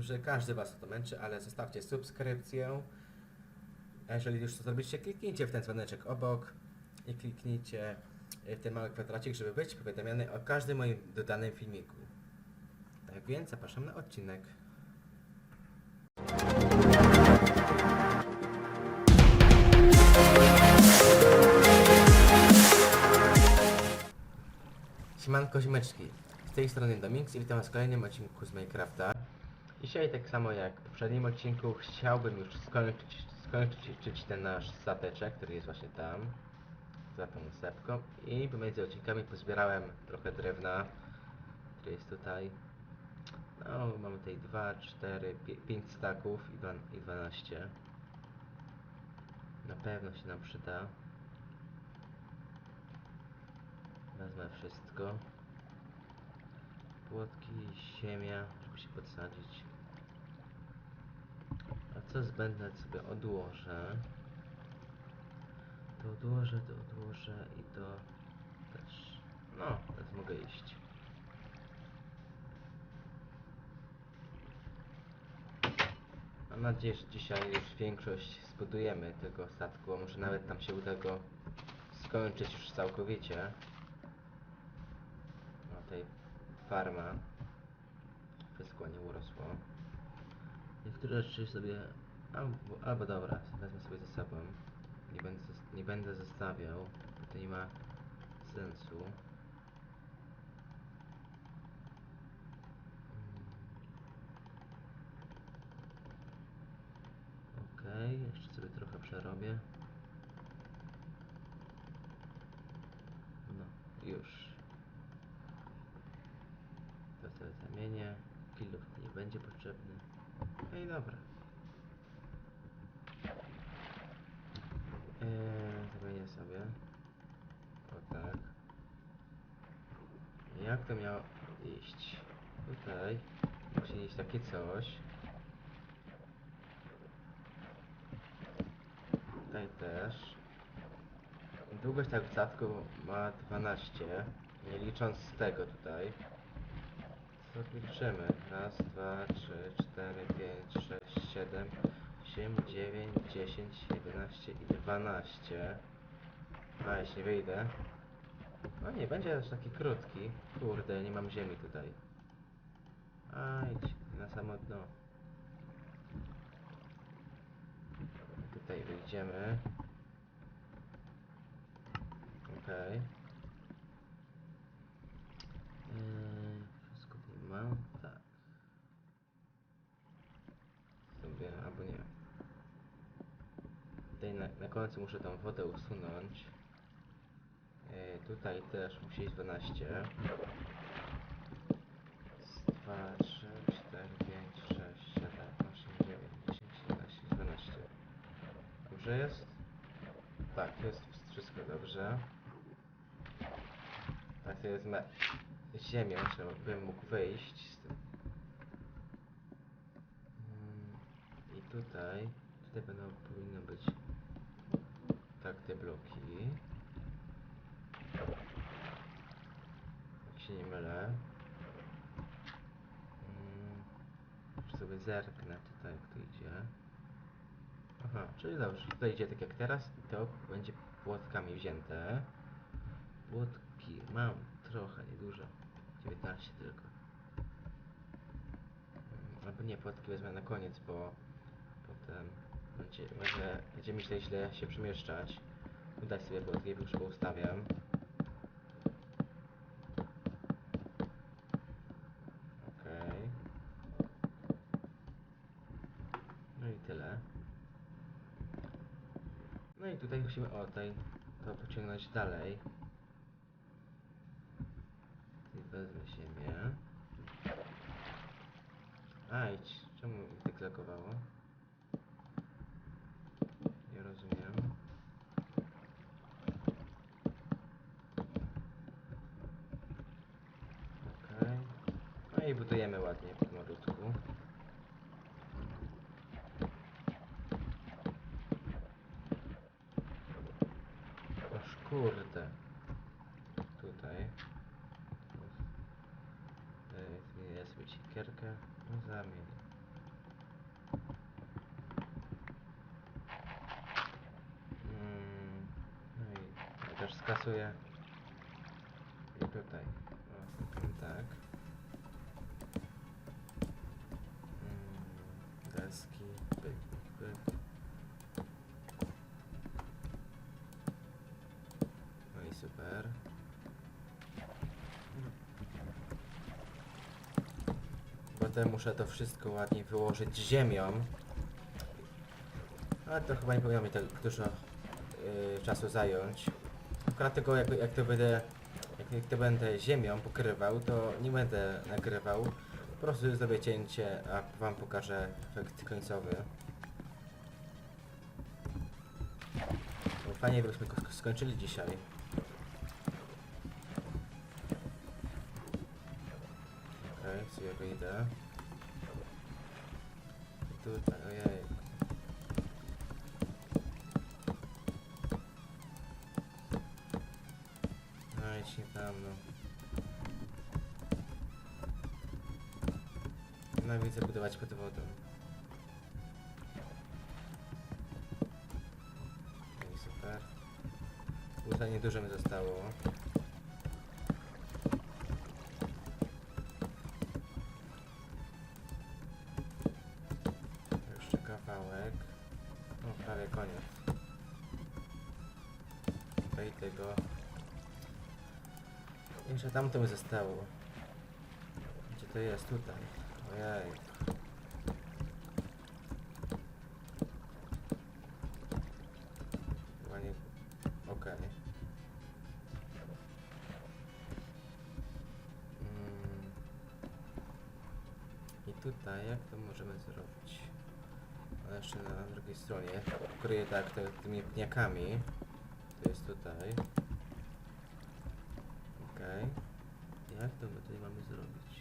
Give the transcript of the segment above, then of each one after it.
Że każdy Was to męczy, ale zostawcie subskrypcję. A jeżeli już to zrobiliście, kliknijcie w ten dzwoneczek obok i kliknijcie w ten mały kwadracik, żeby być powiadomiony o każdym moim dodanym filmiku. Tak więc zapraszam na odcinek. Siemanko ziomeczki, z tej strony Domix i witam was w kolejnym odcinku z Minecrafta. Dzisiaj tak samo jak w poprzednim odcinku chciałbym już skończyć, skończyć ten nasz stateczek, który jest właśnie tam, za tą sepką i pomiędzy odcinkami pozbierałem trochę drewna, które jest tutaj. No, mamy tutaj 2, 4, 5 staków i dwa- i 12. Na pewno się nam przyda. Wezmę wszystko. Płotki, ziemia, żeby się podsadzić. Co zbędne sobie odłożę. To odłożę, to odłożę i to też. No, teraz mogę iść. Mam nadzieję, że dzisiaj już większość zbudujemy tego statku, a może nawet tam się uda go skończyć już całkowicie. No tutaj farma. Wszystko urosło. Niektóre rzeczy sobie... Albo, albo dobra, wezmę sobie ze sobą. Nie będę, nie będę zostawiał, bo to nie ma sensu. Mm. Okej, jeszcze sobie trochę przerobię. No, już. To sobie zamienię. Kilów nie będzie potrzebny. No i dobra. Jak to miało iść? Tutaj musi iść takie coś. Tutaj też. Długość tak statku ma 12, nie licząc tego tutaj. Co liczymy? Raz, dwa, trzy, cztery, pięć, sześć, siedem, osiem, dziewięć, dziesięć, jedenaście i dwanaście. A, jeśli wyjdę. No nie, będzie aż taki krótki. Kurde, nie mam ziemi tutaj. A, idź na samo dno. Tutaj wyjdziemy. Okej. Yy, wszystko tutaj mam? Tak. Sobie, albo nie. Tutaj na, na końcu muszę tą wodę usunąć. Tutaj też musi iść 12. 2, 3, 4, 5, 6, 7, 8, 9, 10, 11, 12. Dobrze jest? Tak, jest wszystko dobrze. Tak to jest me... ziemią, żebym mógł wyjść z tym. Mm, I tutaj, tutaj będą, powinno być tak te bloki. Jak się nie mylę. Mm, Już sobie zerknę tutaj jak to idzie. Aha, czyli dobrze, tutaj idzie tak jak teraz i to będzie płotkami wzięte. Płotki mam trochę, niedużo. 19 tylko. Mm, Albo nie, płotki wezmę na koniec, bo potem będzie, może będzie mi źle, się przemieszczać. Udać sobie płotki, już ustawiam. Okej. No i tyle. No i tutaj musimy o tej to pociągnąć dalej. I wezmę ziemię. Ajdź, czemu mi tak lagowało? lakierkę zamień. Hmm. No i też skasuję i tutaj. Potem muszę to wszystko ładnie wyłożyć ziemią. Ale to chyba nie powinno mi tak dużo yy, czasu zająć. Akurat tego jak, jak to będę jak, jak to będę ziemią pokrywał, to nie będę nagrywał. Po prostu zrobię cięcie, a wam pokażę efekt końcowy. Fajnie byśmy skończyli dzisiaj. Wyjdę. I Tutaj, ojej. No idź nie tam, no. Nienawidzę budować pod wodą. No i super. Buta niedużo mi zostało. Jeszcze tamto mi zostało. Gdzie to jest? Tutaj. Ojej. Okej. Mm. I tutaj jak to możemy zrobić? A jeszcze na drugiej stronie. Kryję tak te, tymi pniakami. To jest tutaj. Okej. Jak to my tutaj mamy zrobić?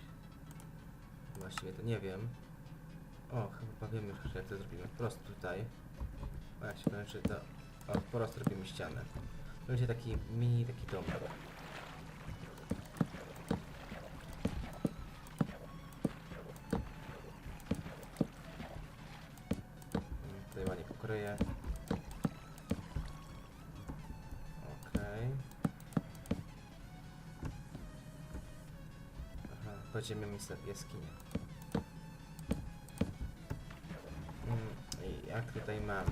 Właściwie to nie wiem. O, chyba wiem już jak to zrobimy. Wprost tutaj. O, jak się to... O, wprost robimy ścianę. Będzie taki mini, taki domek. Podziemia miejsce jaskinie. Mm, jak tutaj mamy?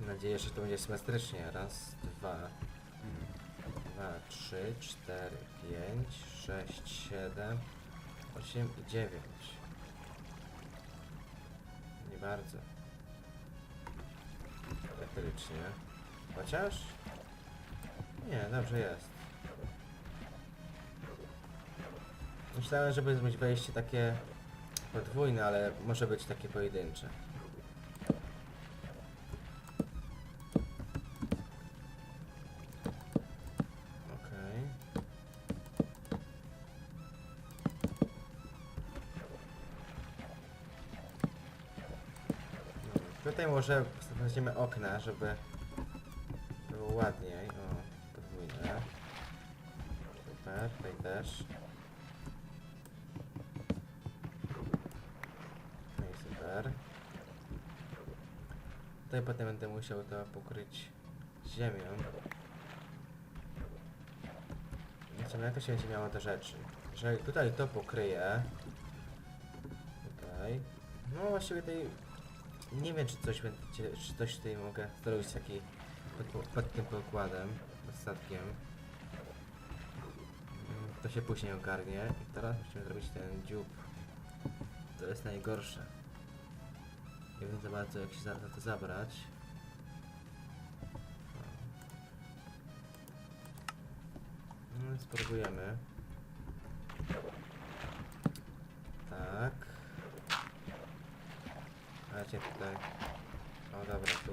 Mam nadzieję, że to będzie symetrycznie. Raz, dwa, dwa, trzy, cztery, pięć, sześć, siedem, osiem i dziewięć. Nie bardzo. Elektrycznie. Chociaż? Nie, dobrze jest. Myślałem, żeby zrobić wejście takie podwójne, ale może być takie pojedyncze. Tutaj może weźmiemy okna, żeby było ładniej. O, podwójne. Super, tutaj też. Potem będę musiał to pokryć ziemią. Zobaczymy jak to się będzie miało do rzeczy. Jeżeli tutaj to pokryję. Tutaj. No właściwie tutaj nie wiem czy coś będzie, czy coś tutaj mogę zrobić taki pod, pod tym pokładem, pod To się później ogarnie. I teraz musimy zrobić ten dziób. To jest najgorsze. Nie wiem za bardzo jak się za za to zabrać. No, spróbujemy. Tak. A cię tutaj. O dobra, tu.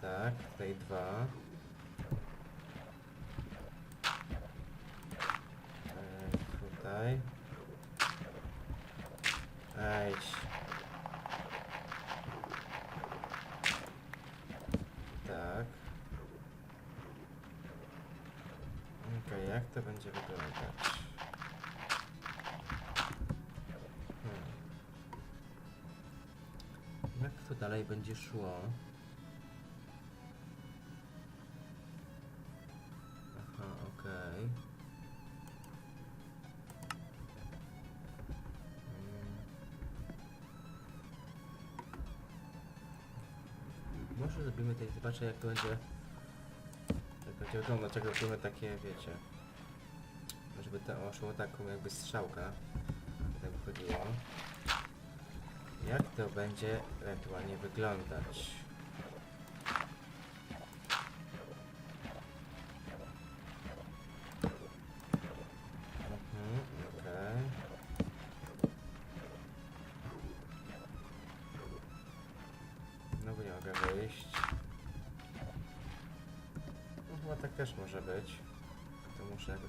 Tak, tutaj dwa. Ej, tutaj. Ej. będzie wymagać. Hmm. Jak to dalej będzie szło? Aha, okej. Okay. Może zrobimy tej, zobaczę jak to będzie. Jak będzie wyglądać, jak zrobimy takie, wiecie. Żeby to szło taką jakby strzałka. Tak wychodziło. Jak to będzie ewentualnie wyglądać?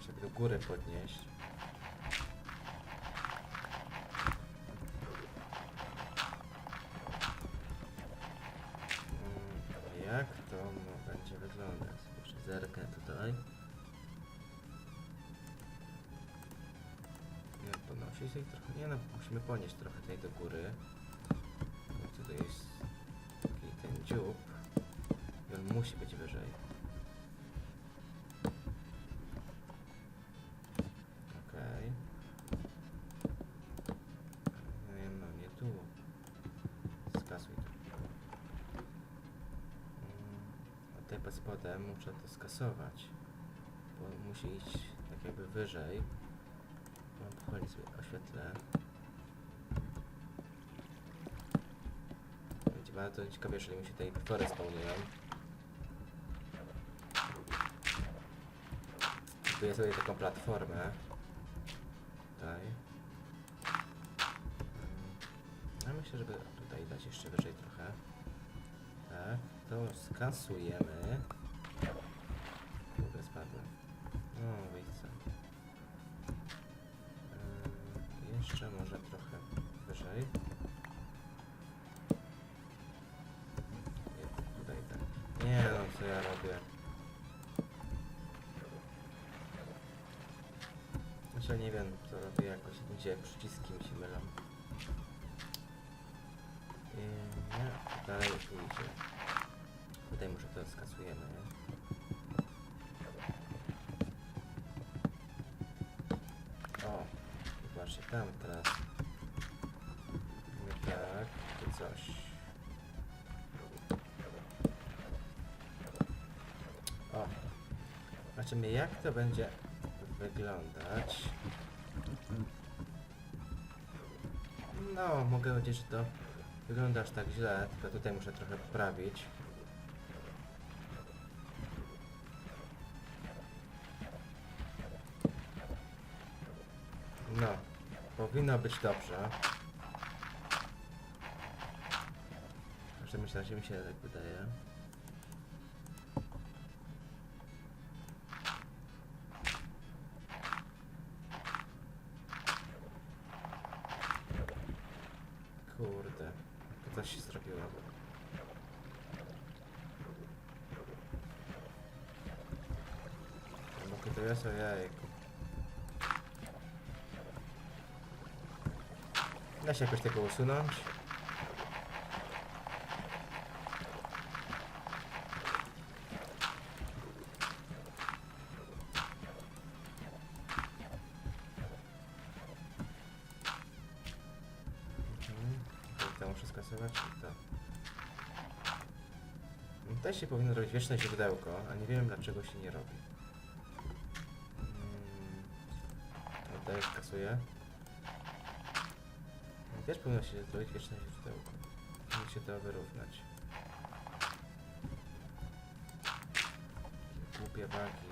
Jakoś do góry podnieść. Mm, Jak to będzie wyglądać? Jeszcze zerknę tutaj. Nie podnosić tej trochę. Nie no, musimy ponieść trochę tutaj do góry. Tutaj jest taki ten dziób. I on musi być wyżej. Okej. Nie no, nie tu. Skasuj to. Mm, A tutaj pod spodem muszę to skasować. Bo musi iść tak jakby wyżej. Mam powoli sobie oświetlę. Będzie bardzo ciekawe, jeżeli mi się tutaj potwory spełniają. Buduję sobie taką platformę. Tutaj. Mm, Ja myślę, żeby tutaj dać jeszcze wyżej trochę. Tak, to skasujemy. No, sam. Yy, jeszcze może trochę wyżej. Nie, tutaj tak. Nie no, co ja robię? Znaczy nie wiem, co robię jakoś, gdzie przyciski mi się mylą. Yy, nie, dalej idzie. Tutaj może to skasujemy, nie? Tam teraz. Nie tak, tu coś. O, zobaczymy jak to będzie wyglądać. No, mogę powiedzieć, że to wygląda aż tak źle, tylko tutaj muszę trochę poprawić. Powinno być dobrze. W każdym mi się tak wydaje. Da się jakoś tego usunąć? Mhm. To. No, Tutaj się powinno robić wieczne źródełko, a nie wiem dlaczego się nie robi. Mm. Tutaj skasuję. Też powinno się zrobić wieczne źródełko. Musi się to wyrównać. Głupie wagi.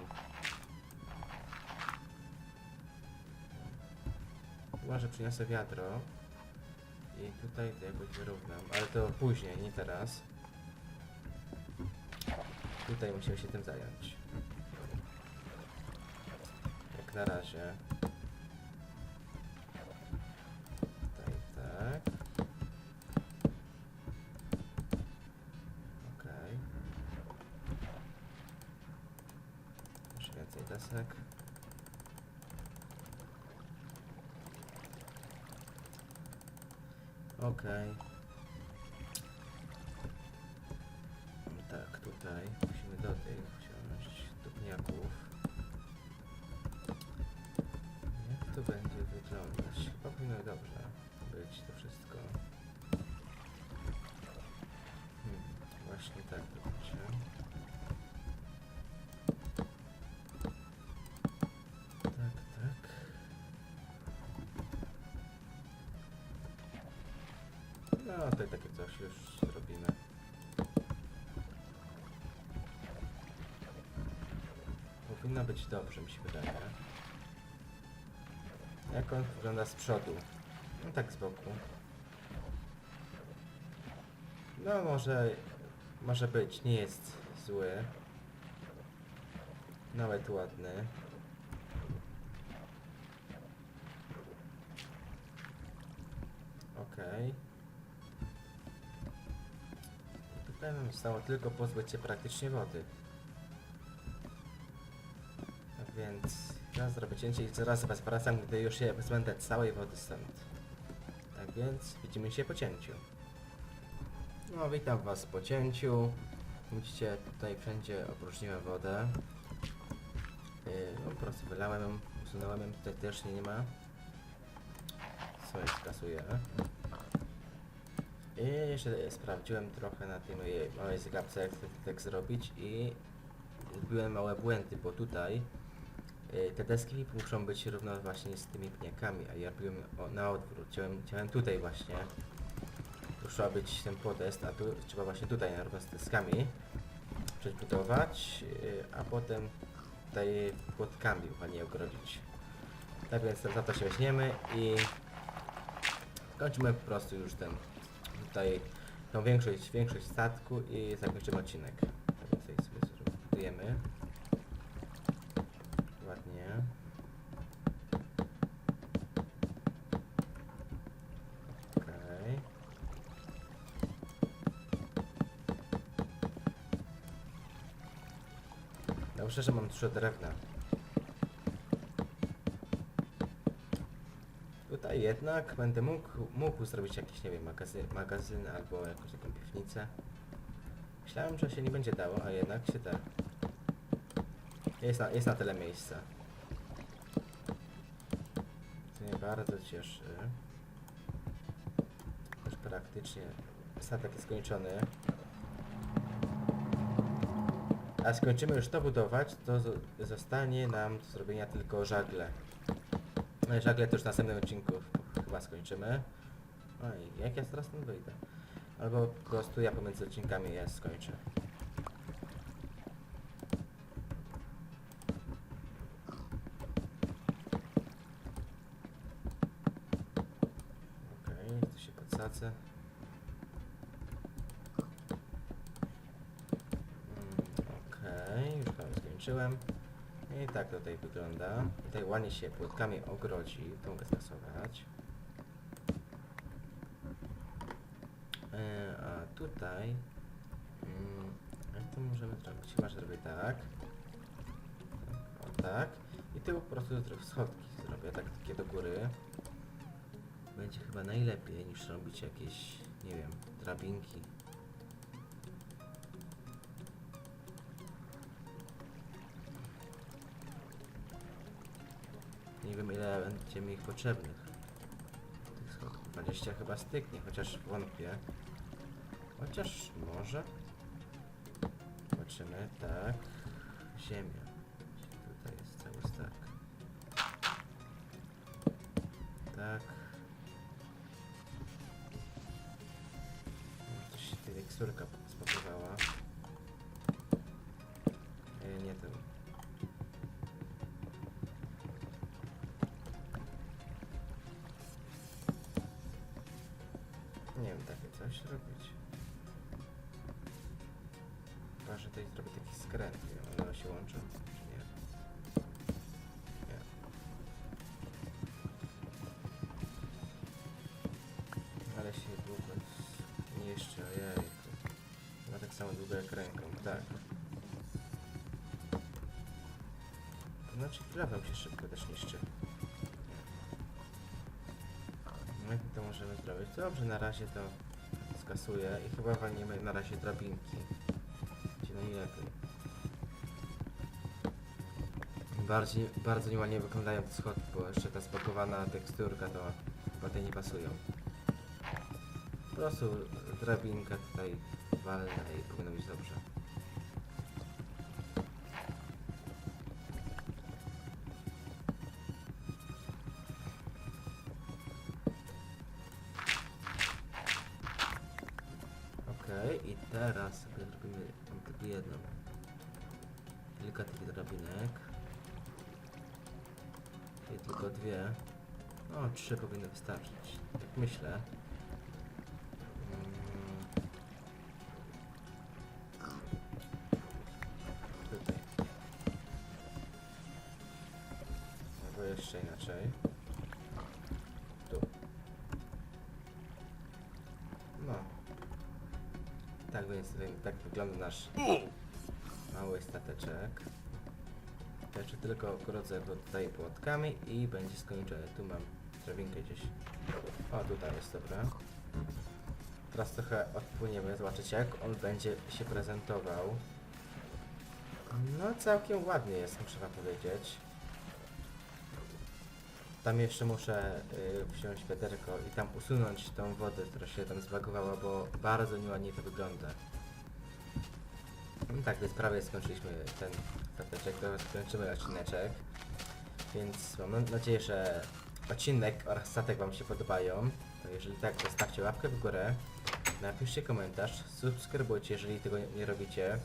Chyba, że przyniosę wiadro. I tutaj to jakoś wyrównam. Ale to później, nie teraz. Tutaj musimy się tym zająć. Jak na razie. Okej. Tak, tutaj musimy do tych wziąć dupniaków. Jak to będzie wyglądać? Chyba powinno dobrze być to wszystko. Hmm, właśnie, tak. Tak, tutaj takie coś już zrobimy. Powinno być dobrze, mi się wydaje. Jak on wygląda z przodu? No tak z boku. No może, może być, nie jest zły. Nawet ładny. Nam zostało tylko pozbyć się praktycznie wody. Tak więc ja zrobię cięcie i zaraz was wracam, gdy już się wyzbędę całej wody stąd. Tak więc widzimy się po cięciu. No, witam Was po cięciu. Widzicie, tutaj wszędzie opróżniłem wodę. Yy, po prostu wylałem ją, usunąłem ją, tutaj też nie, ma. Swoje skasuję. I jeszcze sprawdziłem trochę na tej mojej małej zgrabce, jak tak zrobić i byłem małe błędy, bo tutaj yy, te deski muszą być równo właśnie z tymi pniakami, a ja byłem na odwrót. Chciałem, chciałem tutaj właśnie Muszła być ten podest, a tu trzeba właśnie tutaj na równo z deskami przebudować, yy, a potem tutaj płotkami ładnie ogrodzić. Tak więc za to się weźmiemy i kończymy po prostu już ten tutaj tą większość, większość statku i zakończymy odcinek. Tak więc sobie zbudujemy. Ładnie. Okej. Dobrze, że mam dużo drewna. Tutaj jednak będę mógł, mógł zrobić jakiś, nie wiem, magazyn, magazyn albo jakąś taką piwnicę. Myślałem, że się nie będzie dało, a jednak się da. Jest na, jest na tyle miejsca. Co mnie bardzo cieszy. Już praktycznie statek jest skończony. A skończymy już to budować, to zo- zostanie nam do zrobienia tylko żagle. No i żagle też w następnym odcinku chyba skończymy. No i jak ja teraz tam wyjdę? Albo po prostu ja pomiędzy odcinkami je skończę. Okej, tu się podsadzę. Mm, Okej, już prawie skończyłem. I tak tutaj wygląda. Tutaj ładnie się płotkami ogrodzi, to mogę skasować. E, a tutaj... Mm, to możemy zrobić? Chyba, że zrobię tak. O tak. I tu po prostu schodki zrobię, tak takie do góry. Będzie chyba najlepiej niż robić jakieś, nie wiem, drabinki. Nie wiem ile będzie mi ich potrzebnych. Tych schodków 20 chyba styknie, chociaż wątpię. Chociaż może. Zobaczymy, tak. Ziemia. Chyba, że tutaj zrobię taki skręt, nie wiem, one się łączą, czy nie? Nie. Ale się długo niszczy, ojej. Chyba tak samo długo jak ręką, tak. To znaczy kilowem się szybko też niszczy. No jak to możemy zrobić? Dobrze, na razie to skasuję i chyba walniemy na razie drabinki. Będzie najlepiej. Bardziej, bardzo nieładnie wyglądają te schody, bo jeszcze ta spakowana teksturka to chyba tej nie pasują. Po prostu drabinka tutaj walnę i powinno być dobrze. Dwie. No, trzy powinny wystarczyć. Jak myślę. Mm. Tutaj. Jeszcze inaczej. Tu. No. Tak więc tak wygląda nasz mały stateczek. Jeszcze tylko grodzę go tutaj płotkami i będzie skończone. Tu mam drabinkę gdzieś. O, tutaj jest, dobra. Teraz trochę odpłyniemy, zobaczyć jak on będzie się prezentował. No, całkiem ładnie jest, muszę wam powiedzieć. Tam jeszcze muszę y, wziąć wiaderko i tam usunąć tą wodę, która się tam zbagowała, bo bardzo nieładnie to wygląda. No tak, więc prawie skończyliśmy ten stateczek, teraz skończymy odcineczek. Więc mam nadzieję, że odcinek oraz statek Wam się podobają. To jeżeli tak, zostawcie łapkę w górę, napiszcie komentarz, subskrybujcie, jeżeli tego nie- nie robicie.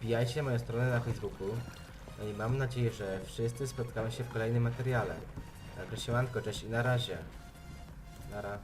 Wbijajcie na moją stronę na Facebooku. No i mam nadzieję, że wszyscy spotkamy się w kolejnym materiale. Także siemanko, cześć i na razie. Nara.